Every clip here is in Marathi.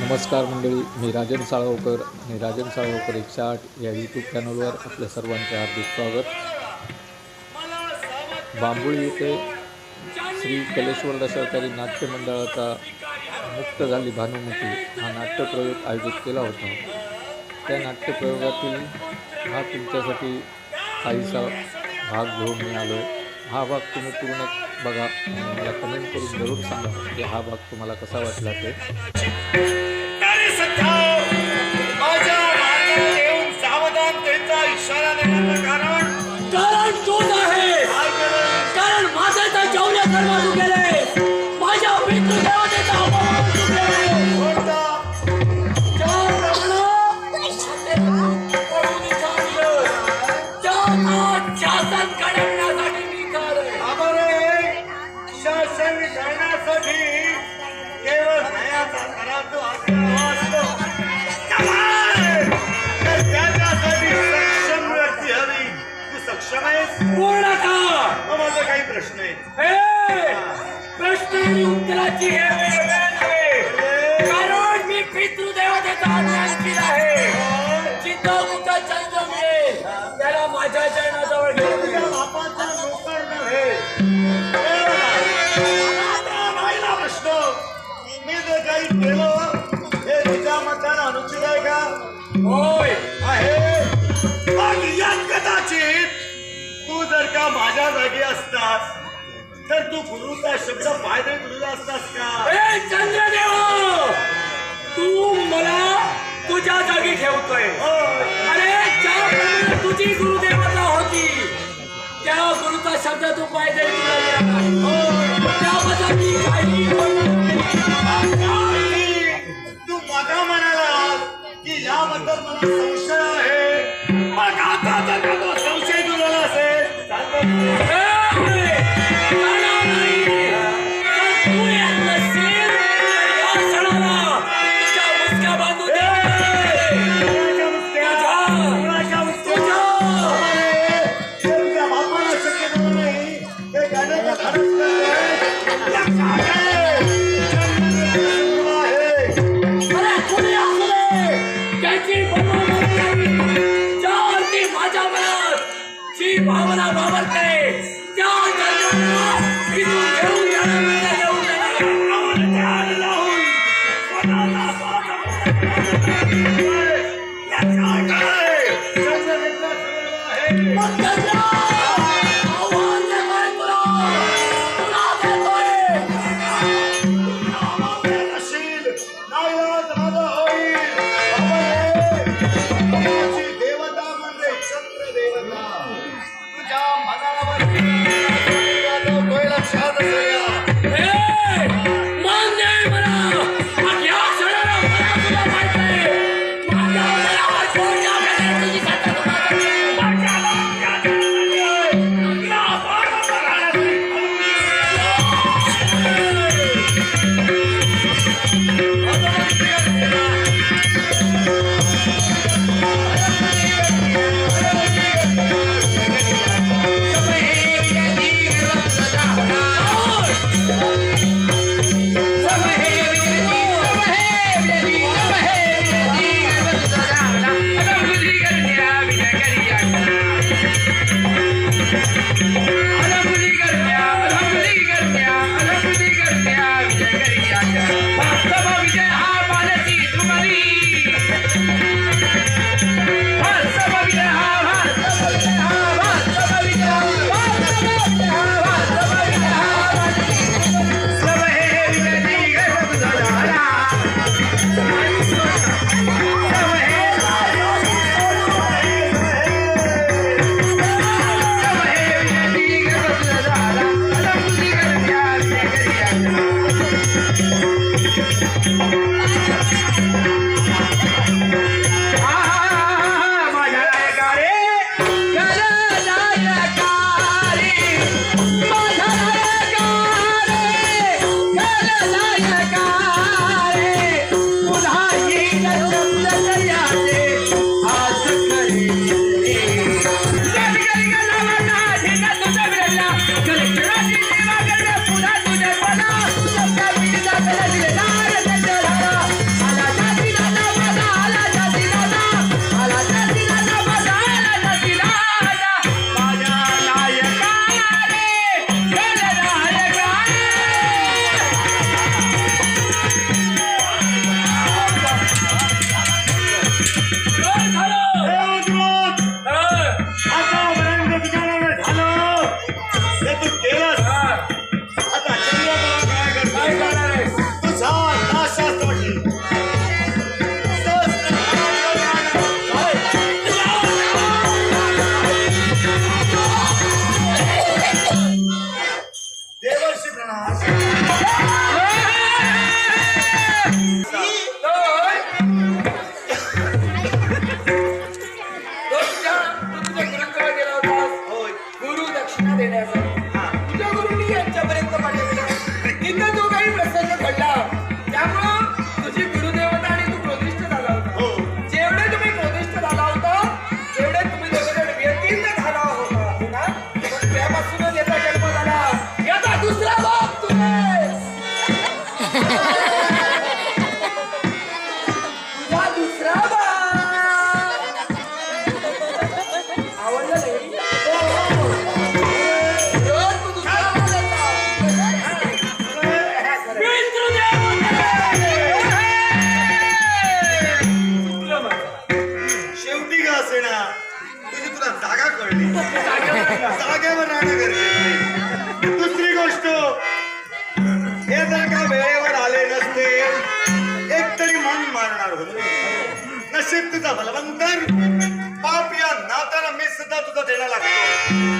नमस्कार मंडळी मी राजन साळगावकर आणि राजन साळगावकर एकशे आठ या यूट्यूब चॅनलवर आपल्या सर्वांचे हार्दिक स्वागत. बांबुळी येथे श्री कलेश्वर दशावतारी नाट्य मंडळाचा मुक्त झाली भानुमती हा नाट्यप्रयोग आयोजित केला होता. त्या नाट्यप्रयोगातील हा तुमच्यासाठी काहीसा भाग घेऊन मी आलो हा भाग तुम्ही पूर्ण बघा. मला कमेंट करून जरूर सांगा की हा भाग तुम्हाला कसा वाटला ते. देण्याचं कारण कारण तोच आहे? कारण माझ्या माझ्या जागी असतास तर तू गुरुचा शब्द फायदे तुझा असतास का ए चंद्रदेव तू मला तुझ्या जागी ठेवतोय होय. अरे ज्याप्रमाणे तुझी गुरुदेवता होती त्या गुरुचा शब्द तू पाहिजे तुला नाही. त्याबद्दल मी काही बोलणार नाही. आणि तू माझा म्हणाला की याबद्दल मला संशय ಶ್ರೀ ಭಾವನ ಭಾವಕ್ಕೆ ಇದು nothing ever कळली जागेवर राहणं गरजेचं दुसरी गोष्ट हे जर का वेळेवर आले नसते. एक तरी मन मारणार होते. नशीब तुझा बलवंतर. पाप या नात्याला मी सुद्धा तुझा देणं लागतो.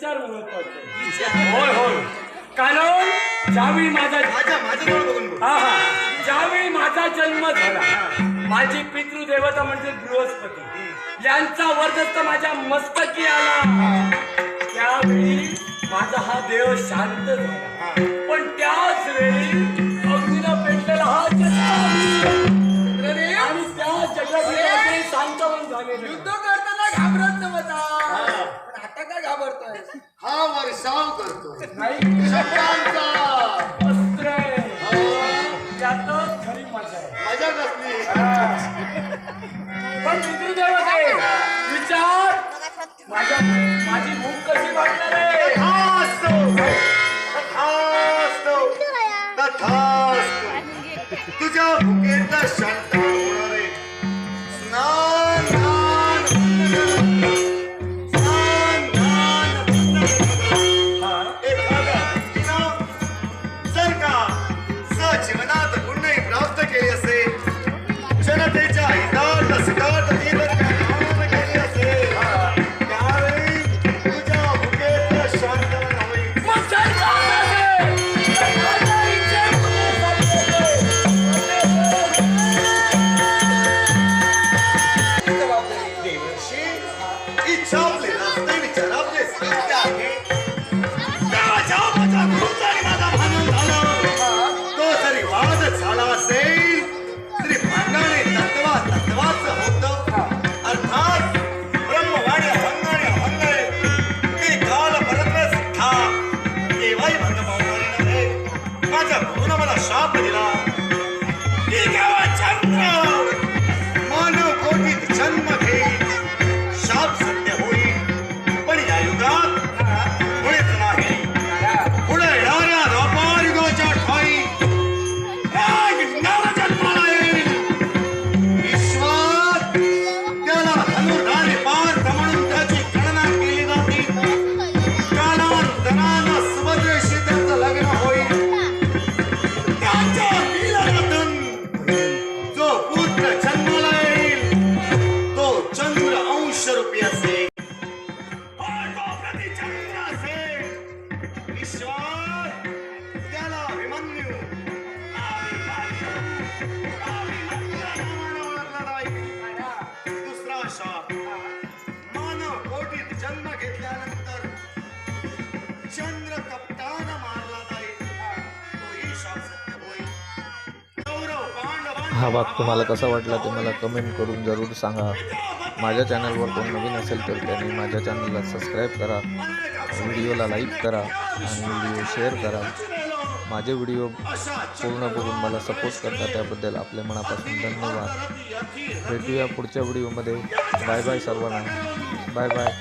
विचार महत्त्वाचे होय होय. कारण ज्यावेळी माझा माझ्या माझ्याजवळ बघून बोल. हा हा. ज्यावेळी माझा जन्म झाला माझी पितृदेवता म्हणजे बृहस्पती. यांचा वर्धस्त माझ्या मस्तकी आला. त्यावेळी माझा हा देव शांत झाला. पण त्याच वेळी अग्नीला पेटलेला हा जन्म आणि त्या जगामध्ये शांतवन झालेले. युद्ध हा वर्षाव करतो नाही. शब्दांचा आहे. त्यातच खरी मजा आहे. मजा कसली? पण पितृदेवते विचार. माझ्या हा भाग तुम्हाला कसा वाटला ते मला कमेंट करून जरूर सांगा. माझ्या चॅनलवर कोण नवीन असेल तर त्याने माझ्या चॅनलला सबस्क्राईब करा व्हिडिओला लाईक करा आणि व्हिडिओ शेअर करा. माझे व्हिडिओ पूर्ण करून मला सपोर्ट करता त्याबद्दल आपल्या मनापासून धन्यवाद. भेटूया पुढच्या व्हिडिओमध्ये बाय बाय सर्वांना. Bye bye